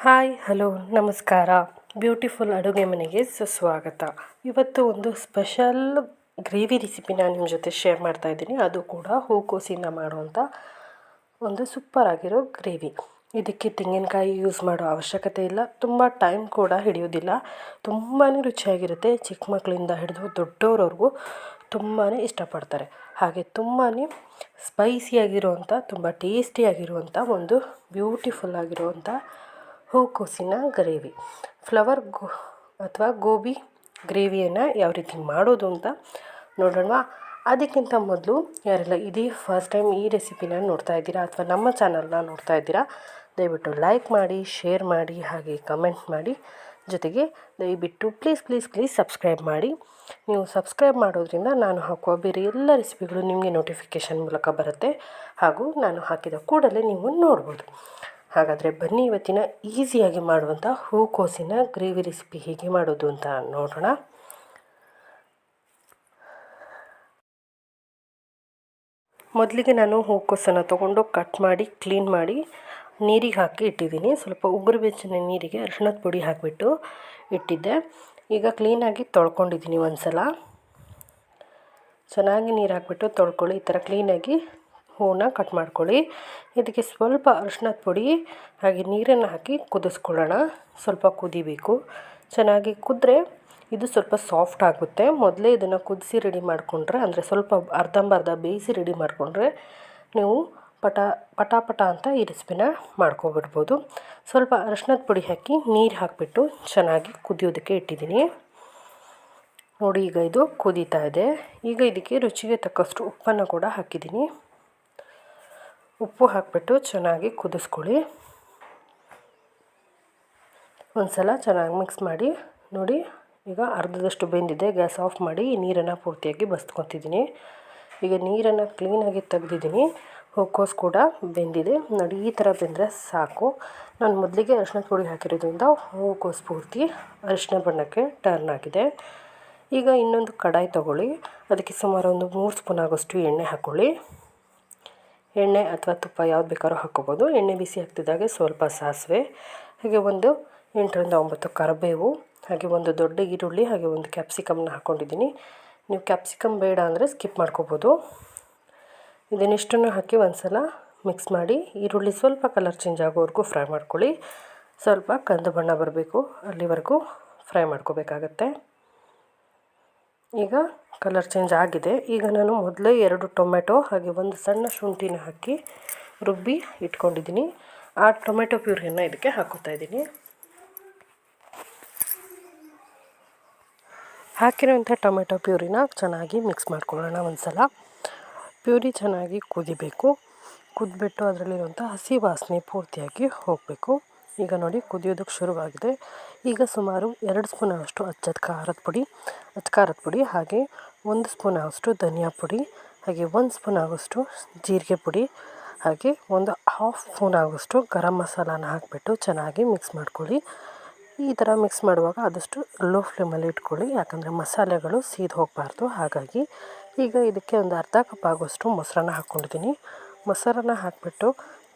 Hi, hello, ನಮಸ್ಕಾರ. Beautiful ಅಡುಗೆ ಮನೆಗೆ ಸುಸ್ವಾಗತ. ಇವತ್ತು ಒಂದು ಸ್ಪೆಷಲ್ ಗ್ರೇವಿ ರೆಸಿಪಿನ ನಿಮ್ಮ ಜೊತೆ ಶೇರ್ ಮಾಡ್ತಾ ಇದ್ದೀನಿ. ಅದು ಕೂಡ ಹೂಕೋಸಿಂದ ಮಾಡುವಂಥ ಒಂದು ಸೂಪರ್ ಆಗಿರೋ ಗ್ರೇವಿ. ಇದಕ್ಕೆ ತೆಂಗಿನಕಾಯಿ ಯೂಸ್ ಮಾಡೋ ಅವಶ್ಯಕತೆ ಇಲ್ಲ. ತುಂಬ ಟೈಮ್ ಕೂಡ ಹಿಡಿಯೋದಿಲ್ಲ ತುಂಬಾ ರುಚಿಯಾಗಿರುತ್ತೆ. ಚಿಕ್ಕ ಮಕ್ಕಳಿಂದ ಹಿಡಿದು ದೊಡ್ಡವ್ರವ್ರಿಗೂ ತುಂಬಾ ಇಷ್ಟಪಡ್ತಾರೆ. ಹಾಗೆ ತುಂಬಾ ಸ್ಪೈಸಿಯಾಗಿರುವಂಥ ತುಂಬ ಟೇಸ್ಟಿಯಾಗಿರುವಂಥ ಒಂದು ಬ್ಯೂಟಿಫುಲ್ ಆಗಿರುವಂಥ ಹೂಕೋಸಿನ ಗ್ರೇವಿ. ಫ್ಲವರ್ ಗೋ ಅಥವಾ ಗೋಬಿ ಗ್ರೇವಿಯನ್ನು ಯಾವ ರೀತಿ ಮಾಡೋದು ಅಂತ ನೋಡೋಣವಾ. ಅದಕ್ಕಿಂತ ಮೊದಲು ಯಾರೆಲ್ಲ ಇದೇ ಫಸ್ಟ್ ಟೈಮ್ ಈ ರೆಸಿಪಿನ ನೋಡ್ತಾ ಇದ್ದೀರಾ ಅಥವಾ ನಮ್ಮ ಚಾನಲ್ನ ನೋಡ್ತಾ ಇದ್ದೀರಾ, ದಯವಿಟ್ಟು ಲೈಕ್ ಮಾಡಿ ಶೇರ್ ಮಾಡಿ, ಹಾಗೆ ಕಮೆಂಟ್ ಮಾಡಿ. ಜೊತೆಗೆ ದಯವಿಟ್ಟು ಪ್ಲೀಸ್ ಪ್ಲೀಸ್ ಪ್ಲೀಸ್ ಸಬ್ಸ್ಕ್ರೈಬ್ ಮಾಡಿ. ನೀವು ಸಬ್ಸ್ಕ್ರೈಬ್ ಮಾಡೋದ್ರಿಂದ ನಾನು ಹಾಕುವ ಬೇರೆ ಎಲ್ಲ ರೆಸಿಪಿಗಳು ನಿಮಗೆ ನೋಟಿಫಿಕೇಷನ್ ಮೂಲಕ ಬರುತ್ತೆ. ಹಾಗೂ ನಾನು ಹಾಕಿದ ಕೂಡಲೇ ನೀವು ನೋಡ್ಬೋದು. ಹಾಗಾದರೆ ಬನ್ನಿ ಇವತ್ತಿನ ಈಸಿಯಾಗಿ ಮಾಡುವಂಥ ಹೂಕೋಸಿನ ಗ್ರೇವಿ ರೆಸಿಪಿ ಹೇಗೆ ಮಾಡೋದು ಅಂತ ನೋಡೋಣ. ಮೊದಲಿಗೆ ನಾನು ಹೂಕೋಸನ್ನು ತೊಗೊಂಡು ಕಟ್ ಮಾಡಿ, ಕ್ಲೀನ್ ಮಾಡಿ ನೀರಿಗೆ ಹಾಕಿ ಇಟ್ಟಿದ್ದೀನಿ. ಸ್ವಲ್ಪ ಉಗುರು ಬೆಚ್ಚಿನ ನೀರಿಗೆ ಅರಿಶಿಣದ ಪುಡಿ ಹಾಕಿಬಿಟ್ಟು ಇಟ್ಟಿದ್ದೆ. ಈಗ ಕ್ಲೀನಾಗಿ ತೊಳ್ಕೊಂಡಿದ್ದೀನಿ ಒಂದು ಸಲ ಚೆನ್ನಾಗಿ ನೀರು ಹಾಕಿಬಿಟ್ಟು ತೊಳ್ಕೊಳ್ಳಿ. ಈ ಥರ ಕ್ಲೀನಾಗಿ ಹೂವನ್ನ ಕಟ್ ಮಾಡ್ಕೊಳ್ಳಿ. ಇದಕ್ಕೆ ಸ್ವಲ್ಪ ಅರಿಶಿನದ ಪುಡಿ, ಹಾಗೆ ನೀರನ್ನು ಹಾಕಿ ಕುದಿಸ್ಕೊಳ್ಳೋಣ. ಸ್ವಲ್ಪ ಕುದಿಬೇಕು. ಚೆನ್ನಾಗಿ ಕುದ್ರೆ ಇದು ಸ್ವಲ್ಪ ಸಾಫ್ಟ್ ಆಗುತ್ತೆ. ಮೊದಲೇ ಇದನ್ನು ಕುದಿಸಿ ರೆಡಿ ಮಾಡಿಕೊಂಡ್ರೆ, ಅಂದರೆ ಸ್ವಲ್ಪ ಅರ್ಧಂಬರ್ಧ ಬೇಯಿಸಿ ರೆಡಿ ಮಾಡಿಕೊಂಡ್ರೆ ನೀವು ಪಟ ಪಟ ಅಂತ ಈ ರೆಸಿಪಿನ ಮಾಡ್ಕೊಬಿಡ್ಬೋದು. ಸ್ವಲ್ಪ ಅರಿಶಿನದ ಪುಡಿ ಹಾಕಿ ನೀರು ಹಾಕಿಬಿಟ್ಟು ಚೆನ್ನಾಗಿ ಕುದಿಯೋದಕ್ಕೆ ಇಟ್ಟಿದ್ದೀನಿ. ನೋಡಿ, ಈಗ ಇದು ಕುದೀತಾ ಇದೆ. ಈಗ ಇದಕ್ಕೆ ರುಚಿಗೆ ತಕ್ಕಷ್ಟು ಉಪ್ಪನ್ನು ಕೂಡ ಹಾಕಿದ್ದೀನಿ. ಉಪ್ಪು ಹಾಕಿಬಿಟ್ಟು ಚೆನ್ನಾಗಿ ಕುದಿಸ್ಕೊಳ್ಳಿ. ಒಂದು ಸಲ ಚೆನ್ನಾಗಿ ಮಿಕ್ಸ್ ಮಾಡಿ, ನೋಡಿ, ಈಗ ಅರ್ಧದಷ್ಟು ಬೆಂದಿದೆ, ಗ್ಯಾಸ್ ಆಫ್ ಮಾಡಿ ನೀರನ್ನು ಪೂರ್ತಿಯಾಗಿ ಬಸ್ಕೊತಿದ್ದೀನಿ. ಈಗ ನೀರನ್ನು ಕ್ಲೀನಾಗಿ ತೆಗೆದಿದ್ದೀನಿ ಹೂಕೋಸು ಕೂಡ ಬೆಂದಿದೆ. ನೋಡಿ, ಈ ಥರ ಬೆಂದರೆ ಸಾಕು. ನಾನು ಮೊದಲಿಗೆ ಅರಿಶಿನ ಪುಡಿ ಹಾಕಿರೋದ್ರಿಂದ ಹೂಕೋಸ್ ಪೂರ್ತಿ ಅರಿಶಿನ ಬಣ್ಣಕ್ಕೆ ಟರ್ನ್ ಆಗಿದೆ. ಈಗ ಇನ್ನೊಂದು ಕಡಾಯಿ ತೊಗೊಳ್ಳಿ. ಅದಕ್ಕೆ ಸುಮಾರು ಒಂದು ಮೂರು ಸ್ಪೂನ್ ಆಗೋಷ್ಟು ಎಣ್ಣೆ ಹಾಕ್ಕೊಳ್ಳಿ ಎಣ್ಣೆ ಅಥವಾ ತುಪ್ಪ ಯಾವ್ದು ಬೇಕಾದ್ರೂ ಹಾಕ್ಕೋಬೋದು. ಎಣ್ಣೆ ಬಿಸಿ ಆಗ್ತಿದ್ದಾಗೆ ಸ್ವಲ್ಪ ಸಾಸಿವೆ, ಹಾಗೆ ಒಂದು ಎಂಟರಿಂದ ಒಂಬತ್ತು ಕರಿಬೇವು, ಹಾಗೆ ಒಂದು ದೊಡ್ಡ ಈರುಳ್ಳಿ, ಹಾಗೆ ಒಂದು ಕ್ಯಾಪ್ಸಿಕಮ್ನ ಹಾಕ್ಕೊಂಡಿದ್ದೀನಿ ನೀವು ಕ್ಯಾಪ್ಸಿಕಮ್ ಬೇಡ ಅಂದರೆ ಸ್ಕಿಪ್ ಮಾಡ್ಕೋಬೋದು. ಇದನ್ನಿಷ್ಟನ್ನು ಹಾಕಿ ಒಂದು ಸಲ ಮಿಕ್ಸ್ ಮಾಡಿ, ಈರುಳ್ಳಿ ಸ್ವಲ್ಪ ಕಲರ್ ಚೇಂಜ್ ಆಗೋವರೆಗೂ ಫ್ರೈ ಮಾಡ್ಕೊಳ್ಳಿ. ಸ್ವಲ್ಪ ಕಂದು ಬಣ್ಣ ಬರಬೇಕು, ಅಲ್ಲಿವರೆಗೂ ಫ್ರೈ ಮಾಡ್ಕೋಬೇಕಾಗತ್ತೆ. ಈಗ ಕಲರ್ ಚೇಂಜ್ ಆಗಿದೆ. ಈಗ ನಾನು ಮೊದಲೇ ಎರಡು ಟೊಮೆಟೊ ಹಾಗೆ ಒಂದು ಸಣ್ಣ ಶುಂಠಿನ ಹಾಕಿ ರುಬ್ಬಿ ಇಟ್ಕೊಂಡಿದ್ದೀನಿ. ಆ ಟೊಮೆಟೊ ಪ್ಯೂರಿಯನ್ನು ಇದಕ್ಕೆ ಹಾಕೋತಾ ಇದ್ದೀನಿ. ಹಾಕಿರುವಂಥ ಟೊಮೆಟೊ ಪ್ಯೂರಿನ ಚೆನ್ನಾಗಿ ಮಿಕ್ಸ್ ಮಾಡ್ಕೊಳ್ಳೋಣ ಒಂದು ಸಲ ಪ್ಯೂರಿ ಚೆನ್ನಾಗಿ ಕುದಿಬೇಕು. ಕುದ್ಬಿಟ್ಟು ಅದರಲ್ಲಿರುವಂಥ ಹಸಿ ವಾಸನೆ ಪೂರ್ತಿಯಾಗಿ ಹೋಗಬೇಕು. ಈಗ ನೋಡಿ ಕುದಿಯೋದಕ್ಕೆ ಶುರುವಾಗಿದೆ. ಈಗ ಸುಮಾರು ಎರಡು ಸ್ಪೂನ್ ಅಷ್ಟು ಅಚ್ಚದ ಖಾರದ ಪುಡಿ, ಅಚ್ಚ ಖಾರದ ಪುಡಿ ಹಾಗೆ ಒಂದು ಸ್ಪೂನ್ ಆಗೋಷ್ಟು ಧನಿಯಾ ಪುಡಿ, ಹಾಗೆ ಒಂದು ಸ್ಪೂನ್ ಆಗೋಷ್ಟು ಜೀರಿಗೆ ಪುಡಿ, ಹಾಗೆ ಒಂದು ಹಾಫ್ ಸ್ಪೂನ್ ಆಗೋಷ್ಟು ಗರಂ ಮಸಾಲಾನ ಹಾಕಿಬಿಟ್ಟು ಚೆನ್ನಾಗಿ ಮಿಕ್ಸ್ ಮಾಡ್ಕೊಳ್ಳಿ. ಈ ಥರ ಮಿಕ್ಸ್ ಮಾಡುವಾಗ ಆದಷ್ಟು ಲೋ ಫ್ಲೇಮಲ್ಲಿ ಇಟ್ಕೊಳ್ಳಿ, ಯಾಕಂದರೆ ಮಸಾಲೆಗಳು ಸೀದು ಹೋಗಬಾರ್ದು. ಹಾಗಾಗಿ ಈಗ ಇದಕ್ಕೆ ಒಂದು ಅರ್ಧ ಕಪ್ ಆಗೋಷ್ಟು ಮೊಸರನ್ನ ಹಾಕ್ಕೊಂಡಿದ್ದೀನಿ. ಮೊಸರನ್ನ ಹಾಕಿಬಿಟ್ಟು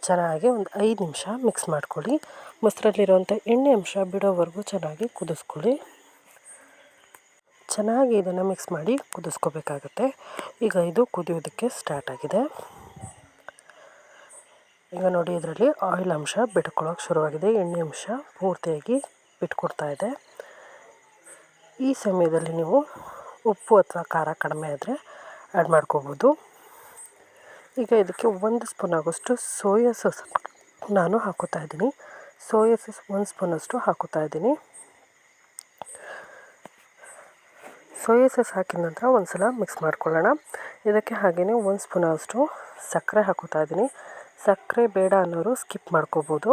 ಚೆನ್ನಾಗಿ ಒಂದು ಐದು ನಿಮಿಷ ಮಿಕ್ಸ್ ಮಾಡ್ಕೊಳ್ಳಿ. ಮೊಸರಲ್ಲಿರುವಂಥ ಎಣ್ಣೆ ಅಂಶ ಬಿಡೋವರೆಗೂ ಚೆನ್ನಾಗಿ ಕುದಿಸ್ಕೊಳ್ಳಿ. ಚೆನ್ನಾಗಿ ಇದನ್ನು ಮಿಕ್ಸ್ ಮಾಡಿ ಕುದಿಸ್ಕೋಬೇಕಾಗತ್ತೆ. ಈಗ ಇದು ಕುದಿಯೋದಕ್ಕೆ ಸ್ಟಾರ್ಟ್ ಆಗಿದೆ. ಈಗ ನೋಡಿ ಇದರಲ್ಲಿ ಆಯಿಲ್ ಅಂಶ ಬಿಟ್ಕೊಳ್ಳೋಕೆ ಶುರುವಾಗಿದೆ. ಎಣ್ಣೆ ಅಂಶ ಪೂರ್ತಿಯಾಗಿ ಬಿಟ್ಕೊಡ್ತಾ ಇದೆ. ಈ ಸಮಯದಲ್ಲಿ ನೀವು ಉಪ್ಪು ಅಥವಾ ಖಾರ ಕಡಿಮೆ ಆದರೆ ಆ್ಯಡ್ ಮಾಡ್ಕೋಬೋದು. ಈಗ ಇದಕ್ಕೆ ಒಂದು ಸ್ಪೂನ್ ಆಗೋಷ್ಟು ಸೋಯಾ ಸಾಸ್ ನಾನು ಹಾಕೋತಾ ಇದ್ದೀನಿ. ಸೋಯಾ ಸಾಸ್ ಒಂದು ಸ್ಪೂನಷ್ಟು ಹಾಕೋತಾ ಇದ್ದೀನಿ. ಸೋಯಾ ಸಾಸ್ ಹಾಕಿದ ನಂತರ ಒಂದು ಸಲ ಮಿಕ್ಸ್ ಮಾಡ್ಕೊಳ್ಳೋಣ. ಇದಕ್ಕೆ ಹಾಗೆಯೇ ಒಂದು ಸ್ಪೂನ್ ಅಷ್ಟು ಸಕ್ಕರೆ ಹಾಕೋತಾ ಇದ್ದೀನಿ. ಸಕ್ಕರೆ ಬೇಡ ಅನ್ನೋರು ಸ್ಕಿಪ್ ಮಾಡ್ಕೋಬೋದು.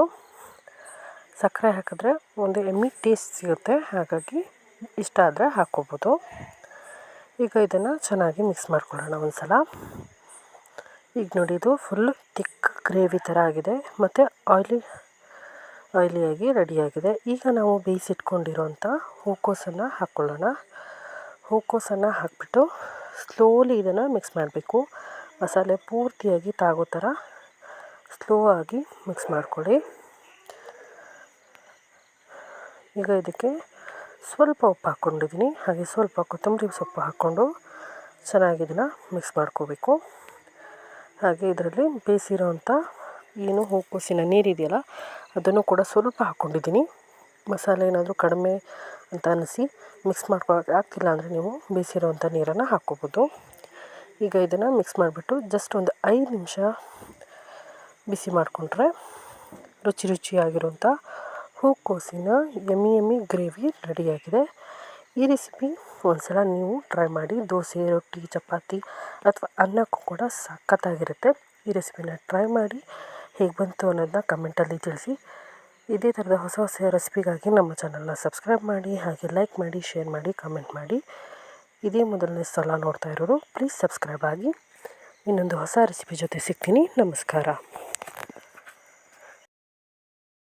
ಸಕ್ಕರೆ ಹಾಕಿದ್ರೆ ಒಂದು ಎಮ್ಮಿ ಟೇಸ್ಟ್ ಸಿಗುತ್ತೆ. ಹಾಗಾಗಿ ಇಷ್ಟ ಆದರೆ ಹಾಕ್ಕೋಬೋದು. ಈಗ ಇದನ್ನು ಚೆನ್ನಾಗಿ ಮಿಕ್ಸ್ ಮಾಡ್ಕೊಳ್ಳೋಣ ಒಂದು ಸಲ ಈಗ ನೋಡಿ ಇದು ಫುಲ್ ತಿಕ್ ಗ್ರೇವಿ ಥರ ಆಗಿದೆ ಮತ್ತು ಆಯ್ಲಿ ಆಯ್ಲಿಯಾಗಿ ರೆಡಿಯಾಗಿದೆ ಈಗ ನಾವು ಬೇಯಿಸಿಟ್ಕೊಂಡಿರೋಂಥ ಹೂಕೋಸನ್ನು ಹಾಕ್ಕೊಳ್ಳೋಣ ಹೂಕೋಸನ್ನು ಹಾಕಿಬಿಟ್ಟು ಸ್ಲೋಲಿ ಇದನ್ನು ಮಿಕ್ಸ್ ಮಾಡಬೇಕು. ಮಸಾಲೆ ಪೂರ್ತಿಯಾಗಿ ತಾಗೋ ಥರ ಸ್ಲೋ ಆಗಿ ಮಿಕ್ಸ್ ಮಾಡ್ಕೊಳ್ಳಿ. ಈಗ ಇದಕ್ಕೆ ಸ್ವಲ್ಪ ಉಪ್ಪು ಹಾಕ್ಕೊಂಡಿದ್ದೀನಿ. ಹಾಗೆ ಸ್ವಲ್ಪ ಕೊತ್ತಂಬರಿ ಸೊಪ್ಪು ಹಾಕ್ಕೊಂಡು ಚೆನ್ನಾಗಿ ಇದನ್ನು ಮಿಕ್ಸ್ ಮಾಡ್ಕೋಬೇಕು. ಹಾಗೆ ಇದರಲ್ಲಿ ಬೇಯಿಸಿರೋಂಥ ಏನು ಹೂಕೋಸಿನ ನೀರಿದೆಯಲ್ಲ, ಅದನ್ನು ಕೂಡ ಸ್ವಲ್ಪ ಹಾಕ್ಕೊಂಡಿದ್ದೀನಿ. ಮಸಾಲೆ ಏನಾದರೂ ಕಡಿಮೆ ಅಂತ ಅನಿಸಿ ಮಿಕ್ಸ್ ಮಾಡ್ಕೊಳಕ್ಕೆ ಆಗ್ತಿಲ್ಲ ಅಂದರೆ ನೀವು ಬೇಯಿಸಿರೋಂಥ ನೀರನ್ನು ಹಾಕ್ಕೋಬೋದು. ಈಗ ಇದನ್ನು ಮಿಕ್ಸ್ ಮಾಡಿಬಿಟ್ಟು ಜಸ್ಟ್ ಒಂದು ಐದು ನಿಮಿಷ ಬಿಸಿ ಮಾಡಿಕೊಂಡ್ರೆ ರುಚಿ ರುಚಿಯಾಗಿರುವಂಥ ಹೂಕೋಸಿನ ಎಮಿ ಎಮಿ ಗ್ರೇವಿ ರೆಡಿಯಾಗಿದೆ ಈ ರೆಸಿಪಿ ಒಂದ್ಸಲ ನೀವು ಟ್ರೈ ಮಾಡಿ ದೋಸೆ, ರೊಟ್ಟಿ, ಚಪಾತಿ ಅಥವಾ ಅನ್ನಕ್ಕೂ ಕೂಡ ಸಖತ್ತಾಗಿರುತ್ತೆ. ಈ ರೆಸಿಪಿನ ಟ್ರೈ ಮಾಡಿ ಹೇಗೆ ಬಂತು ಅನ್ನೋದನ್ನ ಕಮೆಂಟಲ್ಲಿ ತಿಳಿಸಿ. ಇದೇ ಥರದ ಹೊಸ ಹೊಸ ರೆಸಿಪಿಗಾಗಿ ನಮ್ಮ ಚಾನಲ್ನ ಸಬ್ಸ್ಕ್ರೈಬ್ ಮಾಡಿ, ಹಾಗೆ ಲೈಕ್ ಮಾಡಿ ಶೇರ್ ಮಾಡಿ ಕಮೆಂಟ್ ಮಾಡಿ. ಇದೇ ಮೊದಲನೇ ಸಲ ನೋಡ್ತಾ ಇರೋರು ಪ್ಲೀಸ್ ಸಬ್ಸ್ಕ್ರೈಬ್ ಆಗಿ ಇನ್ನೊಂದು ಹೊಸ ರೆಸಿಪಿ ಜೊತೆ ಸಿಗ್ತೀನಿ. ನಮಸ್ಕಾರ.